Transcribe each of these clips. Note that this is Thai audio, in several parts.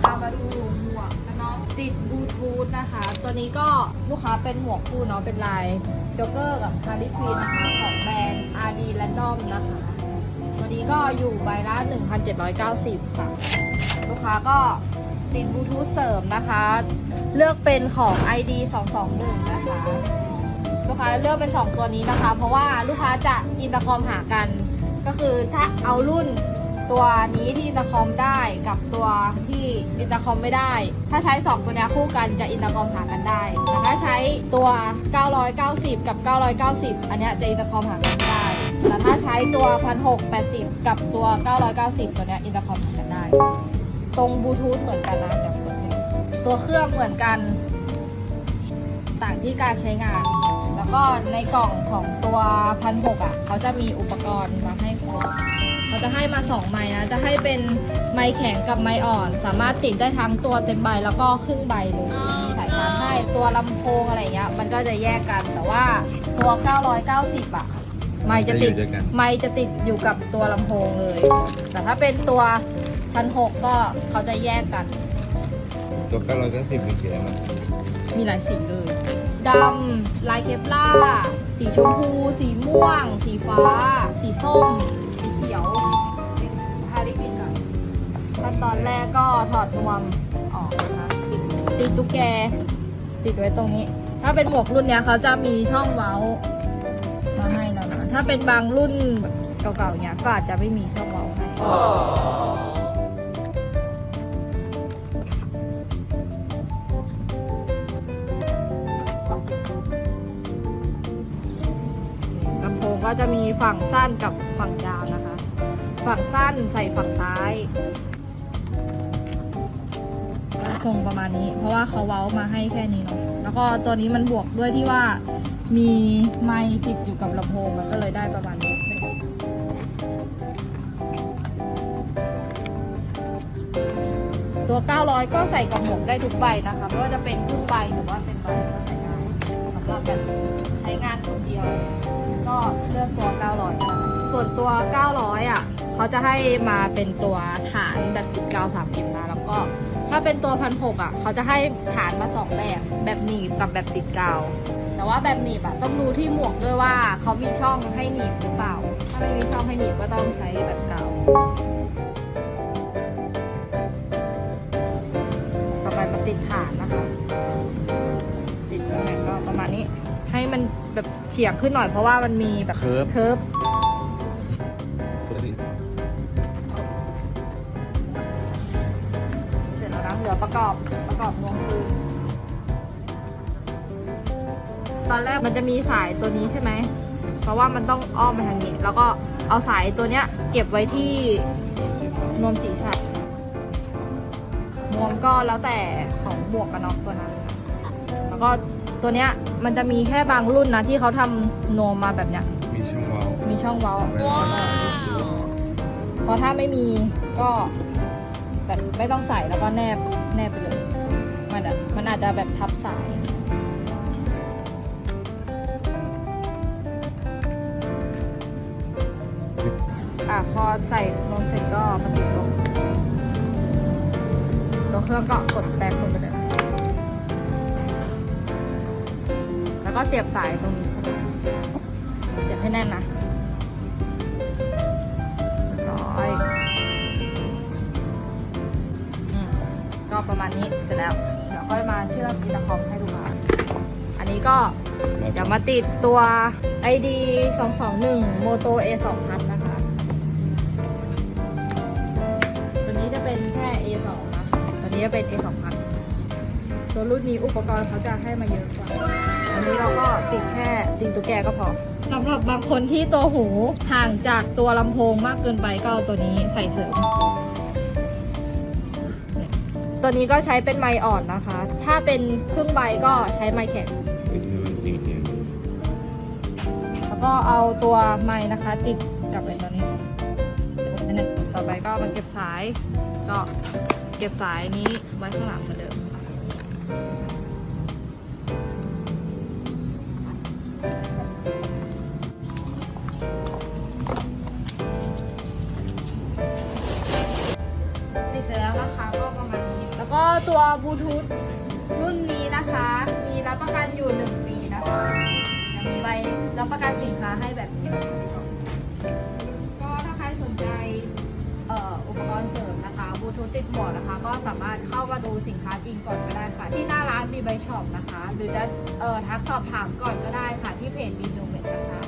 พามาดูหมวกกันน็อกติดบลูทูธนะคะ ตัวนี้ก็ลูกค้าเป็นหมวกคู่เนาะเป็นลายจ็อกเกอร์กับฮาร์ y ีนนะคะของแบรนด์ RD Random นะคะตัวนี้ก็อยู่ใบละ 1,790 ค่ะ ลูกค้าก็ติดบลูทูธเสริมนะคะ เลือกเป็นของ ID 221 นะคะ ลูกค้าเลือกเป็น 2 ตัวนี้นะคะ เพราะว่าลูกค้าจะอินเตอร์คอมหากัน ก็คือถ้าเอารุ่น ตัวนี้ที่อินเตอร์คอมได้กับตัวที่อินเตอร์คอมไม่ได้ ถ้าใช้ 2 ตัวเนี้ยคู่กันจะอินเตอร์คอมหากันได้ แต่ถ้าใช้ตัว 990 กับ 990 อันนี้จะอินเตอร์คอมหากันไม่ได้ แต่ถ้าใช้ตัว 1680 กับตัว 990 ตัวเนี้ยอินเตอร์คอมหากันได้ ตรงบลูทูธเหมือนกันนะเดี๋ยวเปิดให้ตัวเครื่องเหมือนกัน ต่างที่การใช้งาน แล้วก็ในกล่องของตัวพันหกอะเขาจะมีอุปกรณ์มาให้ครบเขาจะให้มาสองไม้นะ จะให้เป็นไม้แข็งกับไม้อ่อน สามารถติดได้ทั้งตัวเต็มใบแล้วก็ครึ่งใบเลยมีสายชาร์จให้ตัวลำโพงอะไรเงี้ยมันก็จะแยกกันแต่ว่าตัว 990 อะไม้จะติดจะอยู่ด้วยกันไม้จะติดอยู่กับตัวลำโพงเลย แต่ถ้าเป็นตัวพันหกก็เขาจะแยกกัน ตัวเก้าร้อยเก้าสิบมีกี่แล้วมั้งมีหลายสีเลยดำ ลายเคปล่าสีชมพู สีม่วง สีฟ้า สีส้ม สีเขียวทาลิปปินก่อนขั้นตอนแรกก็ถอดนวมออกนะคะติดติดตุ๊กแก ติดไว้ตรงนี้ ถ้าเป็นหมวกรุ่นเนี้ยเขาจะมีช่องเว้ามาให้แล้วนะถ้าเป็นบางรุ่นเก่าๆเนี้ยก็อาจจะไม่มีช่องเว้าให้ ก็จะมีฝั่งสั้นกับฝั่งยาวนะคะ ฝั่งสั้นใส่ฝั่งซ้ายทรงประมาณนี้ เพราะว่าเขาเว้ามาให้แค่นี้เนาะแล้วก็ตัวนี้มันบวกด้วยที่ว่ามีไมค์ติดอยู่กับลำโพงมันก็เลยได้ประมาณนี้ตัว 900 ก็ใส่กับหมวกได้ทุกใบนะคะ ไม่ว่าจะเป็นครึ่งใบหรือว่าเป็นใบ รับแบบใช้งานคนเดียว ก็เลือกตัว 900ก็ได้ส่วนตัว 900 อะ เขาจะให้มาเป็นตัวฐานแบบติดกาว3 m นะ แล้วก็ถ้าเป็นตัวพันหกอะ เขาจะให้ฐานมา 2 แบบ แบบหนีบกับแบบติดกาว แต่ว่าแบบหนีบอะต้องดูที่หมวกด้วยว่าเขามีช่องให้หนีบหรือเปล่า ถ้าไม่มีช่องให้หนีบก็ต้องใช้แบบกาวต่อไปมาติดฐาน แบบเฉียงขึ้นหน่อยเพราะว่ามันมีแบบเคิร์ฟ เคิร์ฟเปิดดิเสร็จแล้วนะเหลือประกอบประกอบงวงคืนตอนแรกมันจะมีสายตัวนี้ใช่ไหม เพราะว่ามันต้องอ้อมไปทางนี้ แล้วก็เอาสายตัวเนี้ย เก็บไว้ที่นวมศีรษะนวมก็แล้วแต่ของหมวกกันน็อกตัวนั้นแล้ว ก็ตัวเนี้ยมันจะมีแค่บางรุ่นนะที่เขาทำนวมมาแบบเนี้ย มีช่องเว้ามีช่องเว้าว้าวเพราะถ้าไม่มีก็แบบไม่ต้องใส่แล้วก็แนบแนบไปเลย มันอะมันอาจจะแบบทับสาย อะพอใส่ลงเสร็จก็มาติดลง ตัวเครื่องก็กดแตกลงไปเลย เสียบสายตรงนี้เสียบให้แน่นนะร้อยอืมก็ประมาณนี้เสร็จแล้ว เดี๋ยวค่อยมาเชื่อมอินเตอร์คอมให้ดูมาอันนี้ก็เดี๋ยวมาติดตัว ID 221 Moto A 2 0 0 0นะคะ ตัวนี้จะเป็นแค่ A 2นะ ตัวนี้จะเป็น A 2 0 0 0ตัวรุ่นนี้อุปกรณ์เขาจะให้มาเยอะกว่า อันนี้เราก็ติดแค่ติดตัวแกก็พอสำหรับบางคนที่ตัวหูห่างจากตัวลำโพงมากเกินไปก็เอาตัวนี้ใส่เสริม ตัวนี้ก็ใช้เป็นไมค์อ่อนนะคะ ถ้าเป็นครึ่งใบก็ใช้ไมค์แข็งแล้วก็เอาตัวไม้นะคะ ติดกับไอ้ตัวนี้อันนี้ต่อไปก็มาเก็บสาย ก็เก็บสายนี้ไว้ข้างหลังเหมือนเดิม ติดเสร็จแล้วนะคะก็ประมาณนี้ แล้วก็ตัวบลูทูธรุ่นนี้นะคะ มีรับประกันอยู่ 1 ปีนะคะจะมีใบรับประกันสินค้าให้แบบนีู้ติดหมวกนะคะ ก็สามารถเข้ามาดูสินค้าจริงก่อนก็ได้ค่ะ ที่หน้าร้านมีใบช็อปนะคะ หรือจะเอ่อทักสอบถามก่อนก็ได้ค่ะ ที่เพจบีนูเมดนะคะ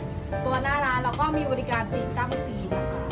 ตัวหน้าร้านเราก็มีบริการติดตั้งฟรีนะคะ